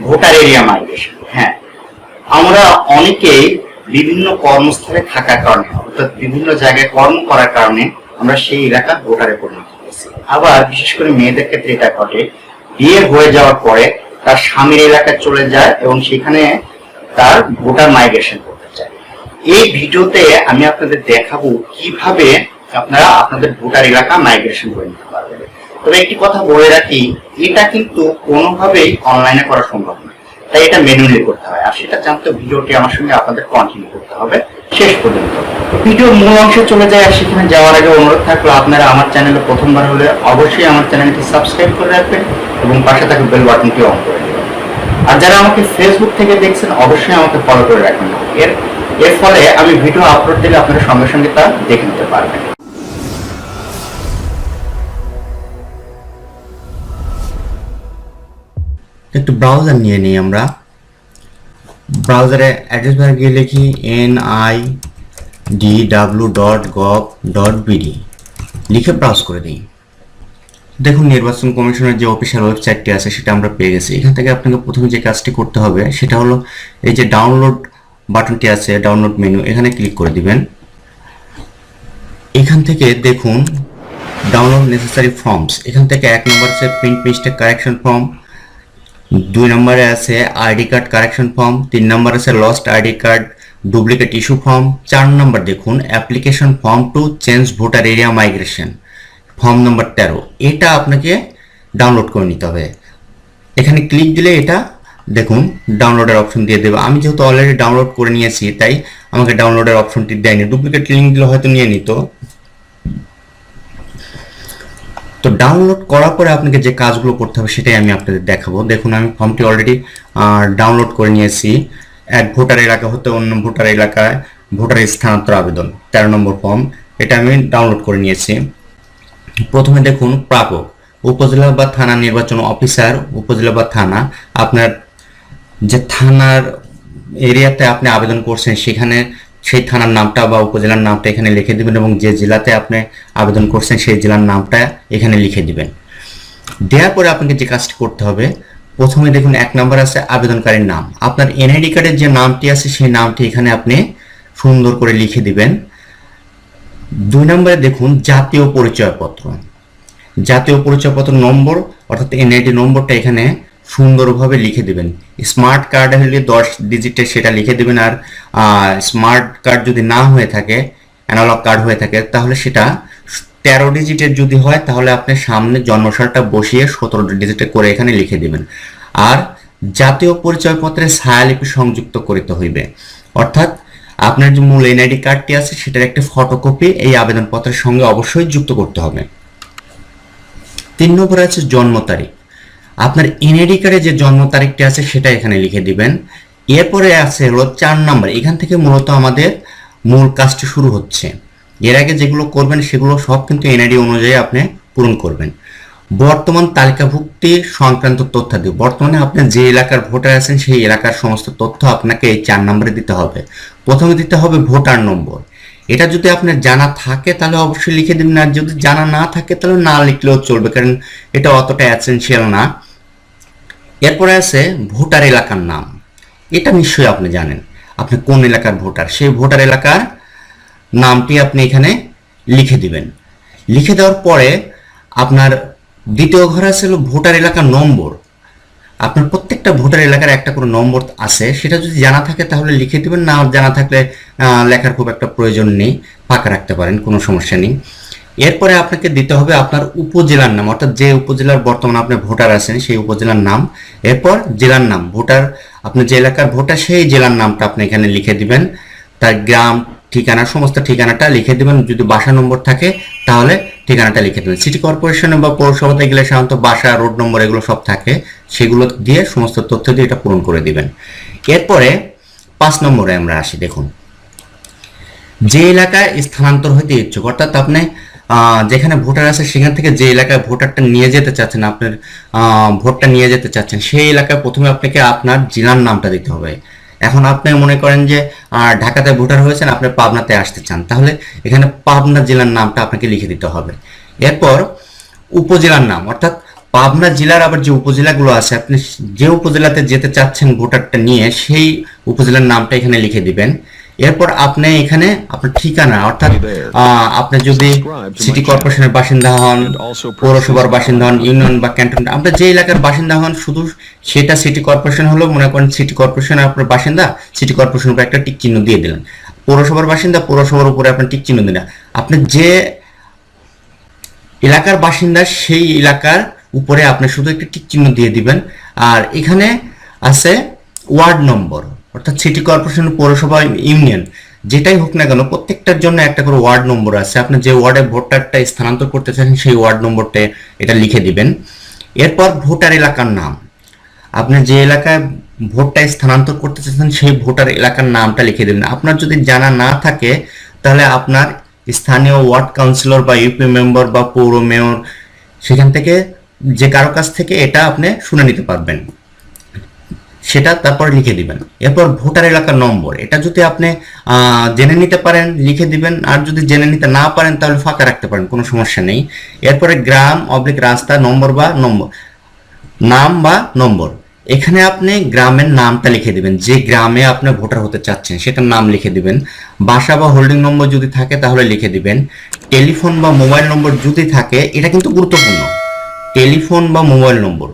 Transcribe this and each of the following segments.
Voter area migration. হ্যাঁ আমরা অনেকেই বিভিন্ন কর্মস্থলে থাকার কারণে, অর্থাৎ বিভিন্ন জায়গায় কর্ম করার কারণে আমরা সেই এলাকা ভোটারে পরিণত হয়েছি। আবার বিশেষ করে মেয়েদের ক্ষেত্রে এটা ঘটে। বিয়ে হয়ে যাওয়ার পরে তার স্বামীর এলাকায় চলে যায় এবং সেখানে তার ভোটার মাইগ্রেশন করতে চায়। এই ভিডিওতে আমি আপনাদের দেখাবো কীভাবে আপনারা আপনাদের ভোটার এলাকা মাইগ্রেশন করে নিতে পারবেন তবে একটি কথা বলে রাখি, এটা কিন্তু কোনোভাবেই অনলাইনে করা সম্ভব নয় তাই এটা ম্যানুয়ালি করতে হয়। আর সেটা জানতে ভিডিওটি আমার সঙ্গে আপনাদের কন্টিনিউ করতে হবে। শেষ পর্যন্ত। ভিডিওর মূল অংশে চলে যায় আর সেখানে যাওয়ার আগে অনুরোধ থাকল, আপনারা আমার চ্যানেলে প্রথমবার হলে অবশ্যই আমার চ্যানেলটি সাবস্ক্রাইব করে রাখবেন এবং পাশে থাকা বেল বাটনটি অন করে দেবেন। আর যারা আমাকে ফেসবুক থেকে দেখছেন, অবশ্যই আমাকে ফলো করে রাখবেন। এর এর ফলে আমি ভিডিও আপলোড দিলে আপনারা সঙ্গে সঙ্গে তা দেখে নিতে পারবেন। একটু ব্রাউজার নিয়ে নিই আমরা। ব্রাউজারে অ্যাড্রেস বারে গিয়ে লিখি N I D W dot gov dot BD লিখে ব্রাউজ করে দিই। দেখুন, নির্বাচন কমিশনের যে অফিসিয়াল ওয়েবসাইটটি আছে, সেটা আমরা পেয়ে গেছি। এখান থেকে আপনাকে প্রথমে যে কাজটি করতে হবে, সেটা হলো এই যে ডাউনলোড বাটনটি আছে ডাউনলোড মেনু এখানে ক্লিক করে দিবেন। এখান থেকে দেখুন ডাউনলোড নেসেসারি ফর্মস এখান থেকে এক নম্বর আছে প্রিন্ট মিস্টেক কারেকশন ফর্ম দুই নম্বরে আছে আইডি কার্ড কারেকশন ফর্ম, তিন নম্বর আছে lost ID card duplicate issue form চার নম্বর দেখুন application form to change voter area migration form নম্বর তেরো। এটা আপনাকে ডাউনলোড করে নিতে হবে। এখানে ক্লিক দিলে এটা দেখুন ডাউনলোডের অপশন দিয়ে দেবে। আমি যেহেতু অলরেডি ডাউনলোড করে নিয়েছি, তাই আমাকে ডাউনলোডের অপশনটি দেয়নি। ডুপ্লিকেট লিঙ্ক দিলে হয়তো নিয়ে নিত। তো ডাউনলোড করার পরে আপনাকে যে কাজগুলো করতে হবে সেটাই আমি আপনাদের দেখাবো। দেখুন, আমি ফর্মটি অলরেডি ডাউনলোড করে নিয়েছি। এক ভোটার এলাকা হতে অন্য ভোটার এলাকায় ভোটার স্থানান্তর আবেদন, তেরো নম্বর ফর্ম এটা আমি ডাউনলোড করে নিয়েছি। প্রথমে দেখুন, প্রাপক, উপজেলা বা থানা নির্বাচন অফিসার উপজেলা বা থানা, আপনার যে থানার এরিয়াতে আপনি আবেদন করছেন, সেখানে সেই থানার নামটা বা উপজেলার নামটা এখানে লিখে দিবেন এবং যে জেলাতে আপনি আবেদন করছেন সেই জেলার নামটা এখানে লিখে দিবেন। দেওয়ার পরে আপনাকে যে কাজটি করতে হবে, প্রথমে দেখুন এক নম্বর আছে আবেদনকারীর নাম। আপনার এনআইডি কার্ডের যে নামটি আছে সেই নামটি এখানে আপনি সুন্দর করে লিখে দিবেন। দুই নম্বরে দেখুন জাতীয় পরিচয়পত্র। জাতীয় পরিচয়পত্র নম্বর অর্থাৎ এনআইডি নম্বরটা এখানে সুন্দরভাবে লিখে দিবেন। স্মার্ট কার্ড হলে দশ ডিজিটে সেটা লিখে দিবেন আর স্মার্ট কার্ড যদি না হয়ে থাকে অ্যানালগ কার্ড হয়ে থাকে, তাহলে সেটা তেরো ডিজিটের যদি হয়, তাহলে আপনি সামনে জন্মসালটা বসিয়ে সতেরো ডিজিটে করে এখানে লিখে দিবেন। আর জাতীয় পরিচয়পত্রে ছায়ালিপি সংযুক্ত করিতে হইবে। অর্থাৎ আপনার যে মূল এনআইডি কার্ডটি আছে, সেটার একটি ফটোকপি এই আবেদনপত্রের সঙ্গে অবশ্যই যুক্ত করতে হবে। তিন নম্বরে আছে জন্ম তারিখ। আপনার এনআইডি কার্ডে যে জন্ম তারিখটি আছে সেটা এখানে লিখে দিবেন। এরপরে আছে হলো চার নাম্বার। এখান থেকে মূলত আমাদের মূল কাজটি শুরু হচ্ছে। এর আগে যেগুলো করবেন সেগুলো সব কিন্তু এনআইডি অনুযায়ী আপনি পূরণ করবেন। বর্তমান তালিকাভুক্তি সংক্রান্ত তথ্য তথ্যাদি। বর্তমানে আপনি যে এলাকার ভোটার আছেন সেই এলাকার সমস্ত তথ্য আপনাকে এই চার নম্বরে দিতে হবে। প্রথমে দিতে হবে ভোটার নম্বর। এটা যদি আপনার জানা থাকে, তাহলে অবশ্যই লিখে দিবেন, আর যদি জানা না থাকে, তাহলে না লিখলেও চলবে, কারণ এটা অতটা অ্যাসেনশিয়াল না। এরপরে আছে ভোটার এলাকার নাম। এটা নিশ্চয়ই আপনি জানেন, আপনি কোন এলাকার ভোটার? সেই ভোটার এলাকার নামটি আপনি এখানে লিখে দিবেন। লিখে দেওয়ার পরে আপনার দ্বিতীয় ঘর আছে ভোটার এলাকার নম্বর। আপনার প্রত্যেকটা ভোটার এলাকার একটা করে নম্বর আছে, সেটা যদি জানা থাকে তাহলে লিখে দিবেন, না জানা থাকলে লেখার খুব একটা প্রয়োজন নেই, ফাঁকা রাখতে পারেন, কোনো সমস্যা নেই। এরপরে আপনাকে দিতে হবে আপনার উপজেলার নাম, অর্থাৎ যে উপজেলার বর্তমানে আপনি ভোটার আছেন, সেই উপজেলার নাম। এরপর জেলার নাম, ভোটার, আপনি যে এলাকার ভোটার, সেই জেলার নামটা আপনি এখানে লিখে দিবেন। তার গ্রাম, ঠিকানা, সমস্ত ঠিকানাটা লিখে দিবেন, যদি বাসা নম্বর থাকে, তাহলে ঠিকানাটা লিখে দেবেন। সিটি কর্পোরেশনে বা পৌরসভাতে গেলে সাধারণত বাসা রোড নম্বর এগুলো সব থাকে। সেগুলো দিয়ে সমস্ত তথ্য দিয়ে এটা পূরণ করে দিবেন। এরপরে পাঁচ নম্বরে আমরা আসি, দেখুন। যে এলাকায় স্থানান্তর হইতে ইচ্ছুক, অর্থাৎ আপনি যেখানে ভোটার আছে সেখান থেকে যে এলাকায় ভোটারটা নিয়ে যেতে চাচ্ছেন, আপনার ভোটটা নিয়ে যেতে চাচ্ছেন, সেই এলাকায় প্রথমে আপনাকে আপনার জেলার নামটা দিতে হবে। এখন আপনি মনে করেন যে ঢাকাতে ভোটার হয়েছেন, আপনি পাবনাতে আসতে চান, তাহলে এখানে পাবনা জেলার নামটা আপনাকে লিখে দিতে হবে। এরপর উপজেলার নাম, অর্থাৎ পাবনা জেলার আবার যে উপজেলাগুলো আছে আপনি যে উপজেলাতে যেতে চাচ্ছেন ভোটারটা নিয়ে সেই উপজেলার নামটা এখানে লিখে দিবেন। এরপর আপনি এখানে আপনার ঠিকানা অর্থাৎ আপনি যদি সিটি কর্পোরেশনের বাসিন্দা হন পৌরসভার বাসিন্দা হন ইউনিয়ন বা ক্যান্টন আমরা যে এলাকার বাসিন্দা হন শুধু সেটা সিটি কর্পোরেশন হলো মনে করেন সিটি কর্পোরেশন আপনার বাসিন্দা সিটি কর্পোরেশন উপর একটা টিক চিহ্ন দিয়ে দিলেন। পৌরসভার বাসিন্দা পৌরসভার উপরে আপনার টিক চিহ্ন দিলেন। আপনি যে এলাকার বাসিন্দা সেই এলাকার উপরে আপনি শুধু একটা টিক চিহ্ন দিয়ে দিবেন। আর এখানে আছে ওয়ার্ড নম্বর, অর্থাৎ সিটি কর্পোরেশন পৌরসভা ইউনিয়ন। যেটাই হোক না কেন, প্রত্যেকটার জন্য একটা করে ওয়ার্ড নম্বর আছে। আপনি যে ওয়ার্ডে ভোটারটা স্থানান্তর করতে চান, সেই ওয়ার্ড নম্বরটা এটা লিখে দিবেন। এরপর ভোটার এলাকার নাম। আপনি যে এলাকায় ভোটটা স্থানান্তর করতে চাচ্ছেন, সেই ভোটার এলাকার নামটা লিখে দেবেন। আপনার যদি জানা না থাকে, তাহলে আপনার স্থানীয় ওয়ার্ড কাউন্সিলর বা ইউপি মেম্বার বা পৌর মেয়র সেখান থেকে যে কারও কাছ থেকে এটা আপনি শুনে নিতে পারবেন। সেটা তারপর লিখে দিবেন। এরপর ভোটার এলাকার নম্বর। এটা যদি আপনি জেনে নিতে পারেন, লিখে দিবেন। আর যদি জেনে নিতে না পারেন, তাহলে ফাঁকা রাখতে পারেন, কোনো সমস্যা নেই। এরপরে গ্রাম, অবলিক রাস্তা, নম্বর বা নম্বর। নাম বা নম্বর। এখানে আপনি গ্রামের নামটা লিখে দিবেন। যে গ্রামে আপনি ভোটার হতে চাচ্ছেন, সেটার নাম লিখে দিবেন। বাসা বা হোল্ডিং নম্বর যদি থাকে, তাহলে লিখে দিবেন। টেলিফোন বা মোবাইল নম্বর যদি থাকে, এটা কিন্তু গুরুত্বপূর্ণ। টেলিফোন বা মোবাইল নম্বর।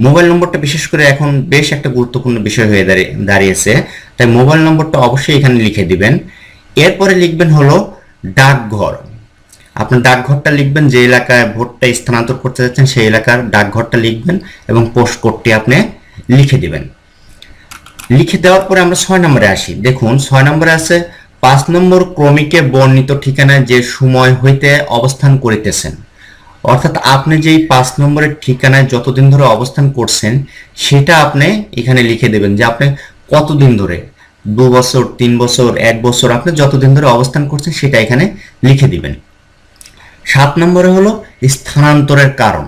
মোবাইল নম্বরটা বিশেষ করে এখন বেশ একটা গুরুত্বপূর্ণ বিষয় হয়ে দাঁড়িয়ে- দাঁড়িয়েছে। তাই মোবাইল নম্বরটা অবশ্যই এখানে লিখে দিবেন। এরপরে লিখবেন হলো ডাকঘর। আপনার ডাকঘরটা লিখবেন, যে এলাকায় ভোটটা স্থানান্তর করতে যাচ্ছেন সেই এলাকার ডাকঘরটা লিখবেন এবং পোস্ট কোডটি আপনি লিখে দিবেন। লিখে দেওয়ার পরে আমরা ছয় নম্বরে আসি। দেখুন, ছয় নম্বরে আছে, পাঁচ নম্বর ক্রমিকে বর্ণিত ঠিকানায় যে সময় হইতে অবস্থান করিতেছেন। অর্থাৎ আপনি যেই পাঁচ নম্বরের ঠিকানায় যতদিন ধরে অবস্থান করছেন, সেটা আপনি এখানে লিখে দেবেন যে আপনি কতদিন ধরে, দু বছর, তিন বছর, এক বছর, আপনি যতদিন ধরে অবস্থান করছেন সেটা এখানে লিখে দিবেন। সাত নম্বরে হলো স্থানান্তরের কারণ।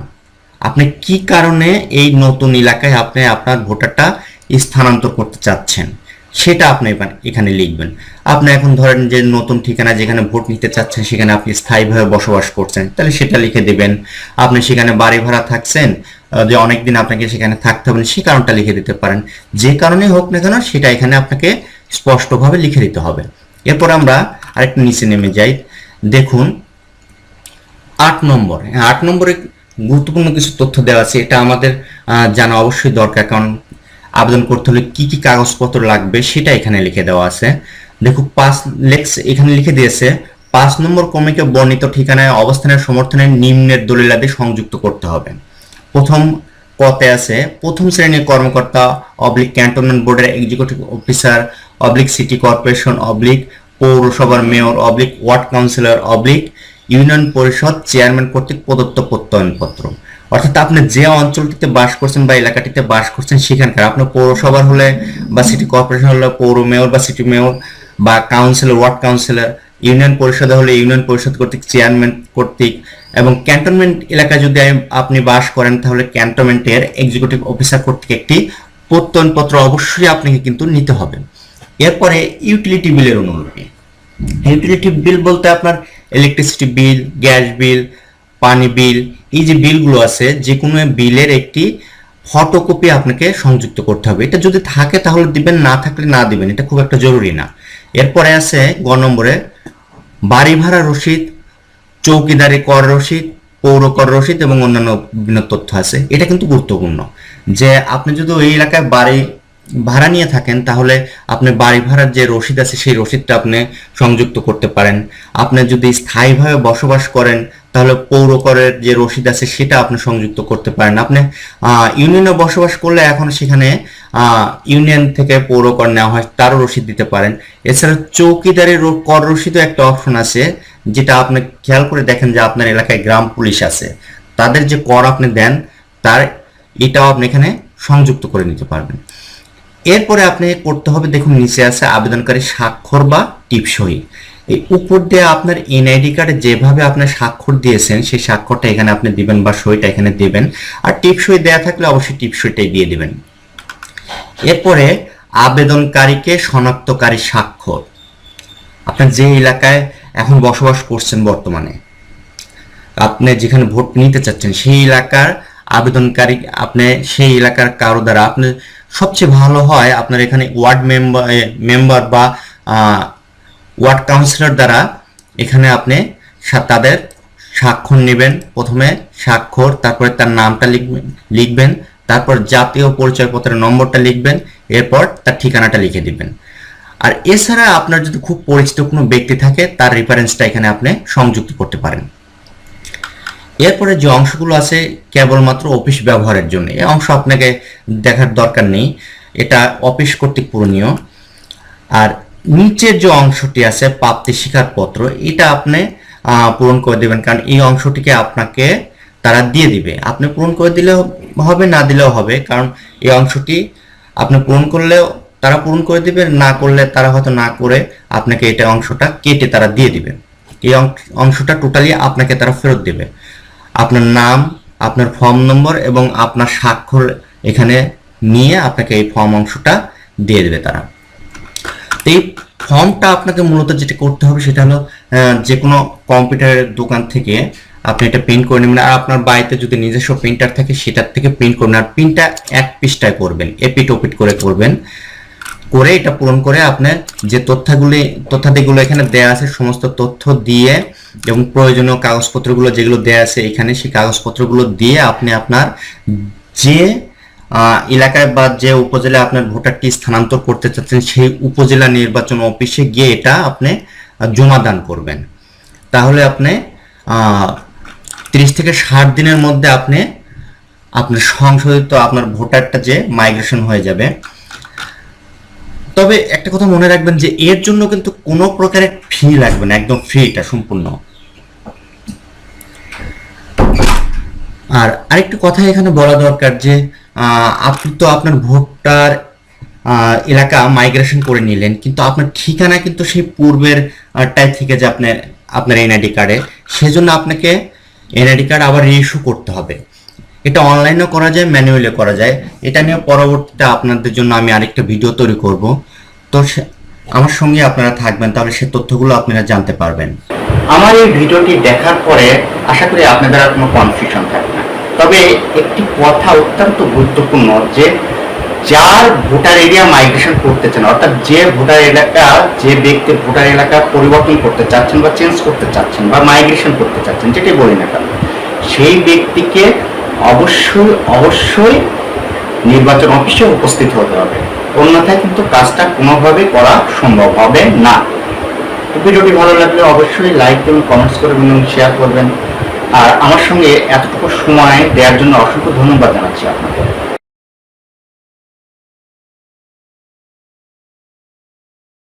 আপনি কি কারণে এই নতুন এলাকায় আপনি আপনার ভোটারটা স্থানান্তর করতে চাচ্ছেন? সেটা আপনি এখানে লিখবেন। আপনি এখন ধরেন যে নতুন ঠিকানা যেখানে ভোট নিতে চাচ্ছেন সেখানে আপনি স্থায়ীভাবে বসবাস করছেন তাহলে সেটা লিখে দেবেন। আপনি সেখানে বাড়ি ভাড়া থাকছেন যে অনেকদিন আপনাকে সেখানে থাকতে হবে সেই কারণটা লিখে দিতে পারেন। যে কারণে হোক না কেন সেটা এখানে আপনাকে স্পষ্টভাবে লিখে দিতে হবে। এরপর আমরা আরেকটু নিচে নেমে যাই। দেখুন আট নম্বর হ্যাঁ, আট নম্বরে গুরুত্বপূর্ণ কিছু তথ্য দেওয়া আছে এটা আমাদের জানা অবশ্যই দরকার কারণ আবেদন করতে হলে কি কি কাগজপত্র লাগবে সেটা এখানে লিখে দেওয়া আছে। দেখো, পাঁচ লেক্স এখানে লিখে দিয়েছে, পাঁচ নম্বর কমিকে বর্ণিত ঠিকানায়, অবস্থানের সমর্থনে নিম্নের দলিলাদি সংযুক্ত করতে হবে। প্রথম কতে আছে, প্রথম শ্রেণির কর্মকর্তা, অবলিক ক্যান্টনমেন্ট বোর্ডের executive officer oblique city corporation oblique পৌরসভার mayor oblique ward councillor oblique union পরিষদ চেয়ারম্যান কর্তৃক প্রদত্ত প্রত্যয়নপত্র। অর্থাৎ আপনি যে অঞ্চলটিতে বাস করছেন বা এলাকাটিতে বাস করছেন সেখানকার, আপনার পৌরসভার হলে বা সিটি কর্পোরেশন হলে, পৌর মেয়র বা সিটি মেয়র বা কাউন্সিলর ওয়ার্ড কাউন্সিলর ইউনিয়ন পরিষদে হলে ইউনিয়ন পরিষদ কর্তৃক চেয়ারম্যান কর্তৃক এবং ক্যান্টনমেন্ট এলাকায় যদি আপনি বাস করেন, তাহলে ক্যান্টনমেন্টের এক্সিকিউটিভ অফিসার কর্তৃক একটি প্রত্যয়নপত্র অবশ্যই আপনাকে কিন্তু নিতে হবে। এরপরে ইউটিলিটি বিলের অনুলিপি ইউটিলিটি বিল বলতে আপনার ইলেকট্রিসিটি বিল গ্যাস বিল পানি বিল, এই যে বিলগুলো আছে যে কোনো বিলের একটি ফটোকপি আপনাকে সংযুক্ত করতে হবে। এটা যদি থাকে তাহলে দিবেন, না থাকলে না দিবেন, এটা খুব একটা জরুরি না। এরপরে আছে গ নম্বরে বাড়ি ভাড়া রসিদ চৌকিদারি কর রসিদ পৌর কর রসিদ এবং অন্যান্য বিভিন্ন তথ্য আছে। এটা কিন্তু গুরুত্বপূর্ণ। যে আপনি যদি ওই এলাকায় বাড়ি ভাড়া নিয়ে থাকেন, তাহলে আপনি বাড়ি ভাড়ার যে রসিদ আছে, সেই রসিদটা আপনি সংযুক্ত করতে পারেন। আপনি যদি স্থায়ীভাবে বসবাস করেন, তাহলে পৌর করের যে রসিদ আছে, সেটা আপনি সংযুক্ত করতে পারেন। আপনি ইউনিয়নে বসবাস করলে এখন সেখানে ইউনিয়ন থেকে পৌর কর নেওয়া হয়, তারও রসিদ দিতে পারেন। এছাড়া চৌকিদারের কর রসিদও একটা অপশন আছে, যেটা আপনি খেয়াল করে দেখেন যে আপনার এলাকায় গ্রাম পুলিশ আছে। তাদের যে কর আপনি দেন, তার, এটাও আপনি এখানে সংযুক্ত করে নিতে পারবেন। এরপরে আপনি করতে হবে, দেখুন, নিচে আছে আবেদনকারী স্বাক্ষর বা টিপসই এই উপর দিয়ে আপনার এনআইডি কার্ডে যেভাবে আপনি স্বাক্ষর দিয়েছেন, সেই স্বাক্ষরটা এখানে আপনি দিবেন বা সইটা এখানে দিবেন। আর টিপসই দেয়া থাকলে অবশ্যই টিপসইটাই দিয়ে দিবেন। এরপরে আবেদনকারীকে শনাক্তকারী স্বাক্ষর। আপনার যে এলাকায় এখন বসবাস করছেন বর্তমানে, আপনি যেখানে ভোট নিতে চাচ্ছেন, সেই এলাকার আবেদনকারী, আপনি সেই এলাকার কারও দ্বারা আপনি সবচেয়ে ভালো হয় আপনার এখানে ওয়ার্ড মেম্বার মেম্বার বা ওয়ার্ড কাউন্সিলর দ্বারা এখানে আপনি তাদের স্বাক্ষর নেবেন। প্রথমে স্বাক্ষর, তারপরে তার নামটা লিখবেন লিখবেন, তারপর জাতীয় পরিচয়পত্রের নম্বরটা লিখবেন, এরপর তার ঠিকানাটা লিখে দিবেন। আর এছাড়া আপনার যদি খুব পরিচিত কোনো ব্যক্তি থাকে, তার রেফারেন্সটা এখানে আপনি সংযুক্ত করতে পারেন। এরপরে যে অংশগুলো আছে কেবলমাত্র অফিস ব্যবহারের জন্য এই অংশ আপনাকে দেখার দরকার নেই। এটা অফিস কর্তৃক পূরণীয়। আর নিচের যে অংশটি আছে প্রাপ্তি স্বীকারপত্র, এটা আপনি পূরণ করে দেবেন। কারণ এই অংশটিকে আপনাকে তারা দিয়ে দিবে। আপনি পূরণ করে দিলেও হবে, না দিলেও হবে। কারণ এই অংশটি আপনি পূরণ করলেও তারা পূরণ করে দিবে, না করলে তারা হয়তো না করে আপনাকে এটা অংশটা কেটে তারা দিয়ে দিবে। এই অংশটা টোটালি আপনাকে তারা ফেরত দেবে। আপনার নাম, আপনার ফর্ম নম্বর এবং আপনার স্বাক্ষর এখানে নিয়ে আপনাকে এই ফর্ম অংশটা দিয়ে দেবে তারা। এই ফর্মটা আপনাকে মূলত যেটা করতে হবে সেটা হলো যে কোনো কম্পিউটারের দোকান থেকে আপনি এটা প্রিন্ট করে নেবেন। আর আপনার বাড়িতে যদি নিজস্ব প্রিন্টার থাকে, সেটার থেকে প্রিন্ট করবেন আর প্রিন্টটা এক পিসটায় করবেন, এপিট ওপিট করে করবেন। করে এটা পূরণ করে আপনার যে তথ্যগুলি, তথ্যাদিগুলো এখানে দেয়া আছে, সমস্ত তথ্য দিয়ে এবং প্রয়োজনীয় কাগজপত্রগুলো যেগুলো দেয়া আছে এখানে, সেই কাগজপত্রগুলো দিয়ে আপনি আপনার যে এলাকায় বা যে উপজেলায় আপনার ভোটারটি স্থানান্তর করতে চাচ্ছেন, সেই উপজেলা নির্বাচন অফিসে গিয়ে এটা আপনি জমা দান করবেন। তাহলে আপনি তিরিশ থেকে ষাট দিনের মধ্যে আপনি, আপনার সংশোধিত আপনার ভোটারটা যে মাইগ্রেশন হয়ে যাবে তবে একটা কথা মনে রাখবেন যে এর জন্য কিন্তু কোনো প্রকারের ফি লাগবে না, একদম ফ্রি এটা সম্পূর্ণ। আর আরেকটা কথা এখানে বলা দরকার যে আপনি তো আপনার ভোটার এলাকা মাইগ্রেশন করে নিলেন, কিন্তু আপনার ঠিকানা কিন্তু সেই পূর্বের টাইপ থেকে যে আপনার আপনার এনআইডি কার্ডে সেজন্য আপনাকে এনআইডি কার্ড আবার রিইস্যু করতে হবে। এটা অনলাইনেও করা যায় ম্যানুয়ালি করা যায়। এটা নিয়ে পরবর্তীতে আপনাদের জন্য আমি আরেকটা ভিডিও তৈরি করব। তো আমার সঙ্গে আপনারা থাকবেন, তাহলে সে তথ্যগুলো আপনারা জানতে পারবেন। আমার এই ভিডিওটি দেখার পরে আশা করি আপনাদের আর কোনো কনফিউশন থাকবে না। তবে একটি কথা অত্যন্ত গুরুত্বপূর্ণ যে, যার ভোটার এরিয়া মাইগ্রেশন করতে চান, অর্থাৎ যে ভোটার এলাকা, যে ব্যক্তি ভোটার এলাকা পরিবর্তন করতে চাচ্ছেন বা চেঞ্জ করতে চাচ্ছেন বা মাইগ্রেশন করতে চাচ্ছেন যেটাই বলি না কেন, সেই ব্যক্তিকে অবশ্যই অবশ্যই নির্বাচন অফিসে উপস্থিত হতে হবে। অন্যথায় কিন্তু কাজটা কোনোভাবে করা সম্ভব হবে না। ভিডিওটি ভালো লাগলে অবশ্যই লাইক করুন কমেন্টস করবেন এবং শেয়ার করবেন। আর আমার সঙ্গে এতটুকু সময় দেওয়ার জন্য অসংখ্য ধন্যবাদ জানাচ্ছি আপনাকে।